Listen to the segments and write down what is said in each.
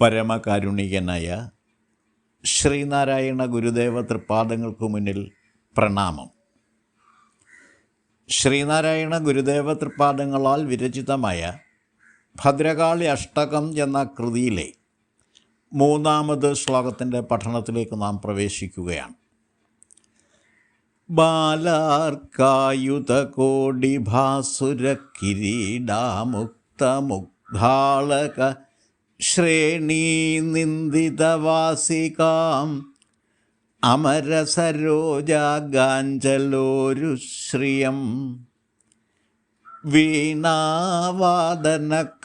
പരമകാരുണികനായ ശ്രീനാരായണ ഗുരുദേവ തൃപ്പാദങ്ങൾക്ക് മുന്നിൽ പ്രണാമം. ശ്രീനാരായണ ഗുരുദേവ തൃപ്പാദങ്ങളാൽ വിരചിതമായ ഭദ്രകാളി അഷ്ടകം എന്ന കൃതിയിലെ മൂന്നാമത് ശ്ലോകത്തിന്റെ പഠനത്തിലേക്ക് നാം പ്രവേശിക്കുകയാണ്. ബാലാർക്കായുധകോടിഭാസുര ശ്രേണീ നിന്ദിതവാസികാം. അമരസരോജാഗാഞ്ചലോരു ശ്രിയം.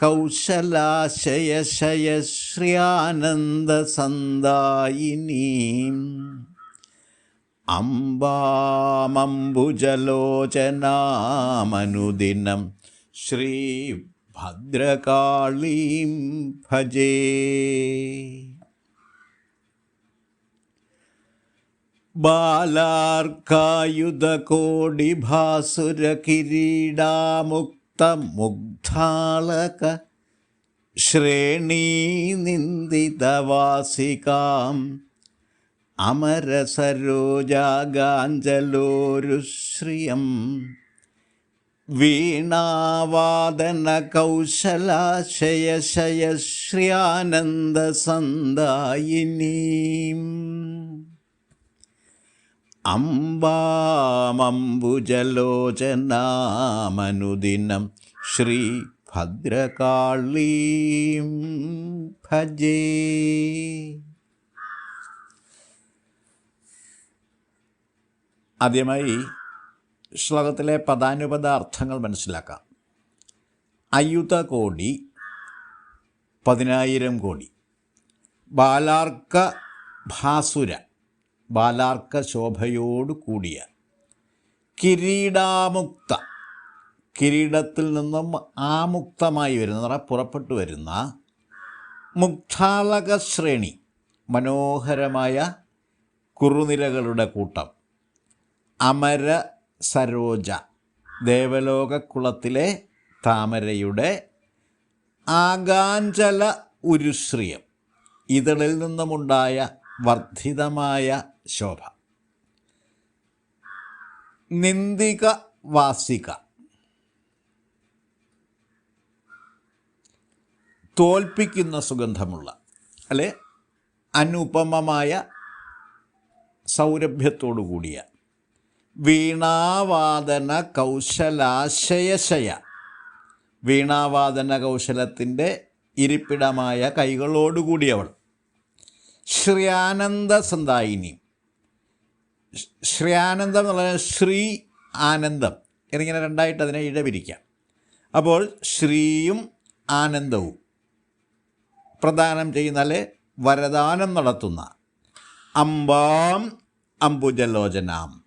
കൗശലാശയശയശ്രിയാനന്ദസന്ദായിനീം അംബാമംബുജലോചനാമനുദിനം ശ്രീഭദ്രകാളീം ഭജേ. ബാലാർക്കായുധകോടിഭാസുരകിരീടാമുക്തമുഗ്ധാളക ശ്രേണീനിന്ദിതവാസികാം. അമരസരോജാഗാഞ്ചലോരുശ്രിയം. വീണാവാദന കൗശലാശയശയശ്രിയാനന്ദസന്ദായിനീം അംബാമംബുജലോചനാമനുദിനം ശ്രീ ഭദ്രകാളീം. ഭജേ. ആദ്യമായി ശ്ലോകത്തിലെ പദാനുപദ അർത്ഥങ്ങൾ മനസ്സിലാക്കാം. അയുത കോടി പതിനായിരം കോടി. ബാലാർക്ക ഭാസുര ബാലാർക്ക ശോഭയോട് കൂടിയ. കിരീടാമുക്ത കിരീടത്തിൽ നിന്നും ആമുക്തമായി വരുന്ന പുറപ്പെട്ടു വരുന്ന മുക്താളക ശ്രേണി മനോഹരമായ കുറുനിരകളുടെ കൂട്ടം. അമര സരോജ ദേവലോകക്കുളത്തിലെ താമരയുടെ ആകാഞ്ചല ഉരുശ്രിയം. ഇതളിൽ നിന്നുമുണ്ടായ വർദ്ധിതമായ ശോഭ. നിന്ദിക വാസിക തോൽപ്പിക്കുന്ന സുഗന്ധമുള്ള അല്ലെ? അനുപമമായ സൗരഭ്യത്തോടു കൂടിയ വീണാവാദന കൗശലാശയശയ. വീണാവാദന കൗശലത്തിന്റെ ഇരിപ്പിടമായ കൈകളോടുകൂടിയവൾ. ശ്രീയാനന്ദ സന്ദായിനി ശ്രീയാനന്ദം എന്ന് പറഞ്ഞാൽ ശ്രീ ആനന്ദം. എന്നിങ്ങനെ രണ്ടായിട്ട് അതിനെ ഇടപിരിക്കാം അപ്പോൾ ശ്രീയും ആനന്ദവും പ്രദാനം ചെയ്യുന്നാൽ വരദാനം നടത്തുന്ന. അമ്പാം അംബുജലോചനാം.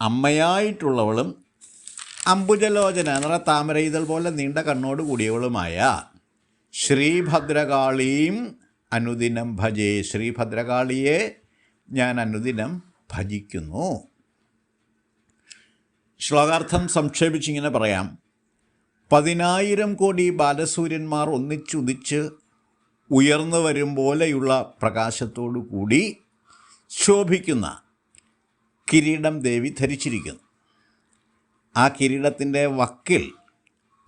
അമ്മയായിട്ടുള്ളവളും അംബുജലോചന എന്ന് പറഞ്ഞാൽ താമര ഇതൾ പോലെ നീണ്ട കണ്ണോട് കൂടിയവളുമായ ശ്രീഭദ്രകാളിയും അനുദിനം ഭജേ. ശ്രീഭദ്രകാളിയെ ഞാൻ അനുദിനം ഭജിക്കുന്നു. ശ്ലോകാർത്ഥം സംക്ഷേപിച്ചിങ്ങനെ പറയാം. പതിനായിരം കോടി ബാലസൂര്യന്മാർ ഒന്നിച്ചുദിച്ച് ഉയർന്നു വരും പോലെയുള്ള പ്രകാശത്തോടു കൂടി ശോഭിക്കുന്ന കിരീടം ദേവി ധരിച്ചിരിക്കുന്നു. ആ കിരീടത്തിന്റെ വക്കിൽ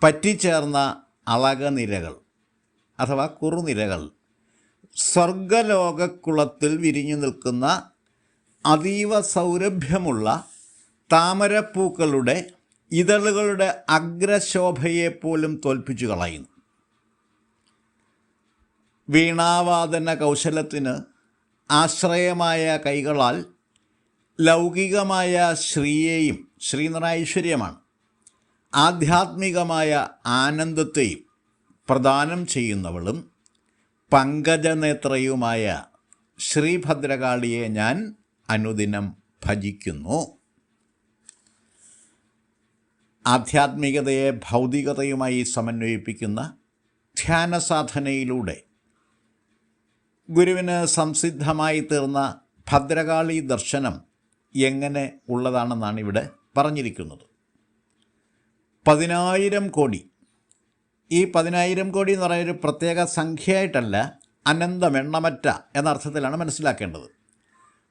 പറ്റിച്ചേർന്ന അളകനിരകൾ അഥവാ കുറുനിരകൾ സ്വർഗലോകക്കുളത്തിൽ വിരിഞ്ഞു നിൽക്കുന്ന അതീവ സൗരഭ്യമുള്ള താമരപ്പൂക്കളുടെ ഇതളുകളുടെ അഗ്രശോഭയെപ്പോലും തോൽപ്പിച്ചു കളയുന്നു. വീണാവാദന കൗശലത്തിന് ആശ്രയമായ കൈകളാൽ ലൗകികമായ ശ്രീയെയും ശ്രീനിറ ഐശ്വര്യമാണ് ആധ്യാത്മികമായ ആനന്ദത്തെയും പ്രദാനം ചെയ്യുന്നവളും പങ്കജനേത്രയുമായ ശ്രീഭദ്രകാളിയെ ഞാൻ അനുദിനം ഭജിക്കുന്നു. ആധ്യാത്മികതയെ ഭൗതികതയുമായി സമന്വയിപ്പിക്കുന്ന ധ്യാന സാധനയിലൂടെ ഗുരുവിന് സംസിദ്ധമായി തീർന്ന ഭദ്രകാളി ദർശനം എങ്ങനെ ഉള്ളതാണെന്നാണ് ഇവിടെ പറഞ്ഞിരിക്കുന്നത്. പതിനായിരം കോടി. ഈ പതിനായിരം കോടി എന്ന് പറയുന്ന ഒരു പ്രത്യേക സംഖ്യയായിട്ടല്ല അനന്തമെണ്ണമറ്റ എന്ന അർത്ഥത്തിലാണ് മനസ്സിലാക്കേണ്ടത്.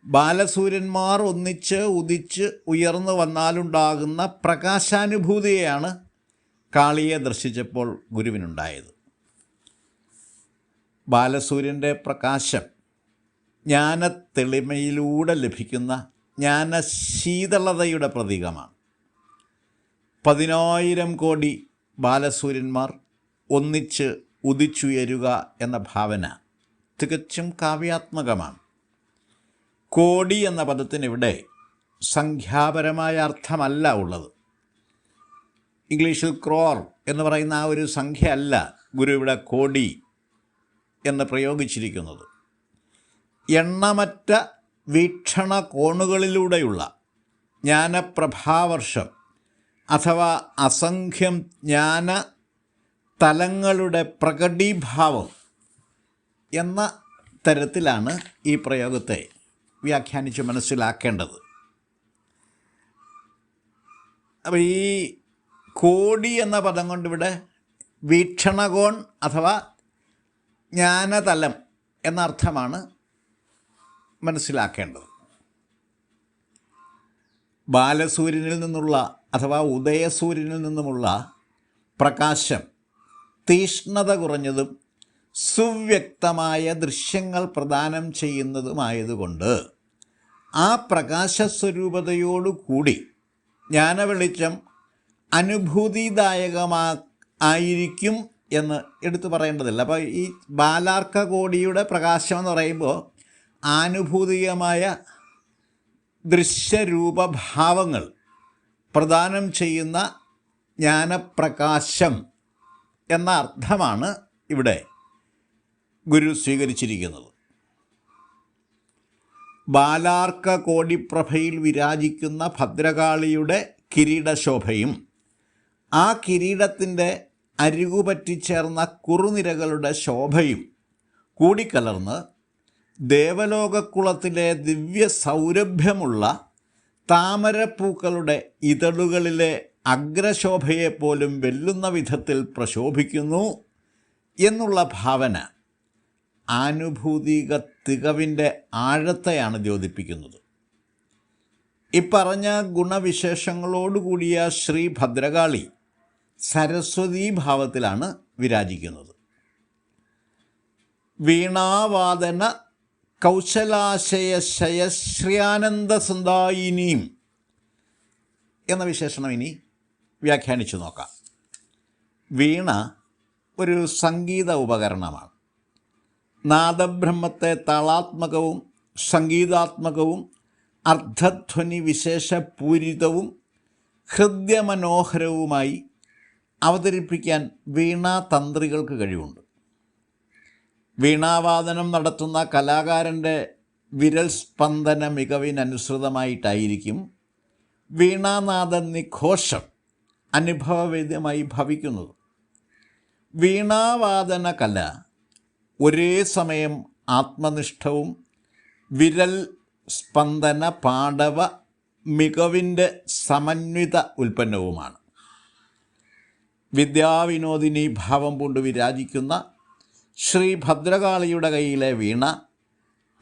ബാലസൂര്യന്മാർ ഒന്നിച്ച് ഉദിച്ച് ഉയർന്നു വന്നാലുണ്ടാകുന്ന പ്രകാശാനുഭൂതിയെയാണ് കാളിയെ ദർശിച്ചപ്പോൾ ഗുരുവിനുണ്ടായത്. ബാലസൂര്യന്റെ പ്രകാശം ജ്ഞാനത്തെളിമയിലൂടെ ലഭിക്കുന്ന ജ്ഞാനശീതളതയുടെ പ്രതീകമാണ്. പതിനായിരം കോടി ബാലസൂര്യന്മാർ ഒന്നിച്ച് ഉദിച്ചുയരുക എന്ന ഭാവന തികച്ചും കാവ്യാത്മകമാണ്. കോടി എന്ന പദത്തിന് ഇവിടെ സംഖ്യാപരമായ അർത്ഥമല്ല ഉള്ളത്. ഇംഗ്ലീഷിൽ ക്രോർ എന്ന് പറയുന്ന ആ ഒരു സംഖ്യ അല്ല ഗുരു ഇവിടെ കോടി എന്ന് പ്രയോഗിച്ചിരിക്കുന്നത്. എണ്ണമറ്റ വീക്ഷണ കോണുകളിലൂടെയുള്ള ജ്ഞാനപ്രഭാവർഷം അഥവാ അസംഖ്യം ജ്ഞാന തലങ്ങളുടെ പ്രകടീഭാവം എന്ന തരത്തിലാണ് ഈ പ്രയോഗത്തെ വ്യാഖ്യാനിച്ച് മനസ്സിലാക്കേണ്ടത്. അപ്പോൾ ഈ കോടി എന്ന പദം കൊണ്ടിവിടെ വീക്ഷണകോൺ അഥവാ ജ്ഞാനതലം എന്ന അർത്ഥമാണ് മനസ്സിലാക്കേണ്ടത് ബാലസൂര്യനിൽ നിന്നുള്ള അഥവാ ഉദയസൂര്യനിൽ നിന്നുമുള്ള പ്രകാശം തീഷ്ണത കുറഞ്ഞതും സുവ്യക്തമായ ദൃശ്യങ്ങൾ പ്രദാനം ചെയ്യുന്നതുമായതുകൊണ്ട് ആ പ്രകാശസ്വരൂപതയോടുകൂടി ജ്ഞാനവെളിച്ചം അനുഭൂതിദായകമാ ആയിരിക്കും എന്ന് എടുത്തു പറയേണ്ടതില്ല. അപ്പോൾ ഈ ബാലാർക്ക കോടിയുടെ പ്രകാശം എന്ന് പറയുമ്പോൾ ആനുഭൂതികമായ ദൃശ്യരൂപഭാവങ്ങൾ പ്രദാനം ചെയ്യുന്ന ജ്ഞാനപ്രകാശം എന്ന അർത്ഥമാണ് ഇവിടെ ഗുരു സ്വീകരിച്ചിരിക്കുന്നത്. ബാലാർക്ക കോടിപ്രഭയിൽ വിരാജിക്കുന്ന ഭദ്രകാളിയുടെ കിരീടശോഭയും ആ കിരീടത്തിന്റെ അരികുപറ്റിച്ചേർന്ന കുറുനിരകളുടെ ശോഭയും കൂടിക്കലർന്ന് ദേവലോകക്കുളത്തിലെ ദിവ്യ സൗരഭ്യമുള്ള താമരപ്പൂക്കളുടെ ഇതളുകളിലെ അഗ്രശോഭയെപ്പോലും വെല്ലുന്ന വിധത്തിൽ പ്രശോഭിക്കുന്നു എന്നുള്ള ഭാവന ആനുഭൂതിക തികവിന്റെ ആഴത്തെയാണ് ദ്യോതിപ്പിക്കുന്നത്. ഇപ്പറഞ്ഞ ഗുണവിശേഷങ്ങളോടുകൂടിയ ശ്രീ ഭദ്രകാളി സരസ്വതീ ഭാവത്തിലാണ് വിരാജിക്കുന്നത്. വീണാവാദന കൗശലാശയ ശയശ്രിയാനന്ദ സന്ദായിനിയും എന്ന വിശേഷണം ഇനി വ്യാഖ്യാനിച്ചു നോക്കാം. വീണ ഒരു സംഗീത ഉപകരണമാണ്. നാദബ്രഹ്മത്തെ താളാത്മകവും സംഗീതാത്മകവും അർദ്ധധ്വനി വിശേഷപൂരിതവും ഹൃദ്യമനോഹരവുമായി അവതരിപ്പിക്കാൻ വീണാതന്ത്രികൾക്ക് കഴിവുണ്ട്. വീണാവാദനം നടത്തുന്ന കലാകാരന്റെ വിരൽ സ്പന്ദന മികവിനനുസൃതമായിട്ടായിരിക്കും വീണാനാഥ നിഘോഷം അനുഭവവേദ്യമായി ഭവിക്കുന്നത്. വീണാവാദന കല ഒരേ സമയം ആത്മനിഷ്ഠവും വിരൽ സ്പന്ദന പാടവ മികവിന്റെ സമന്വിത ഉൽപ്പന്നവുമാണ്. വിദ്യാവിനോദിനി ഭാവം കൊണ്ട് വിരാജിക്കുന്ന ശ്രീ ഭദ്രകാളിയുടെ കയ്യിലെ വീണ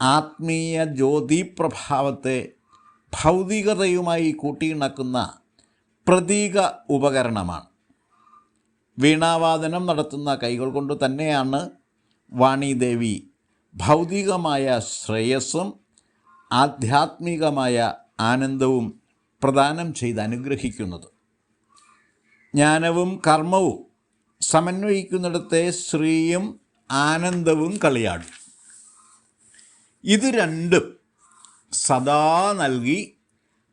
ആത്മീയ ജ്യോതിപ്രഭാവത്തെ ഭൗതികതയുമായി കൂട്ടിയിണക്കുന്ന പ്രതീക ഉപകരണമാണ്. വീണാവാദനം നടത്തുന്ന കൈകൾ കൊണ്ട് തന്നെയാണ് വാണിദേവി ഭൗതികമായ ശ്രേയസ്സും ആധ്യാത്മികമായ ആനന്ദവും പ്രദാനം ചെയ്ത് അനുഗ്രഹിക്കുന്നത്. ജ്ഞാനവും കർമ്മവും സമന്വയിക്കുന്നിടത്തെ ശ്രീയും ആനന്ദവും കളിയാടും. ഇത് രണ്ടും സദാ നൽകി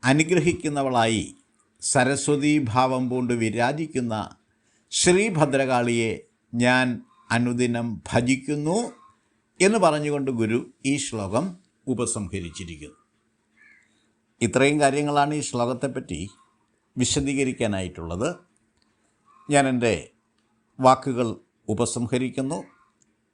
അനുഗ്രഹിക്കുന്നവളായി സരസ്വതി ഭാവം കൊണ്ട് വിരാജിക്കുന്ന ശ്രീഭദ്രകാളിയെ ഞാൻ അനുദിനം ഭജിക്കുന്നു എന്ന് പറഞ്ഞുകൊണ്ട് ഗുരു ഈ ശ്ലോകം ഉപസംഹരിച്ചിരിക്കുന്നു. ഇത്രയും കാര്യങ്ങളാണ് ഈ ശ്ലോകത്തെപ്പറ്റി വിശദീകരിക്കാനായിട്ടുള്ളത്. ഞാൻ എന്റെ വാക്കുകൾ ഉപസംഹരിക്കുന്നു.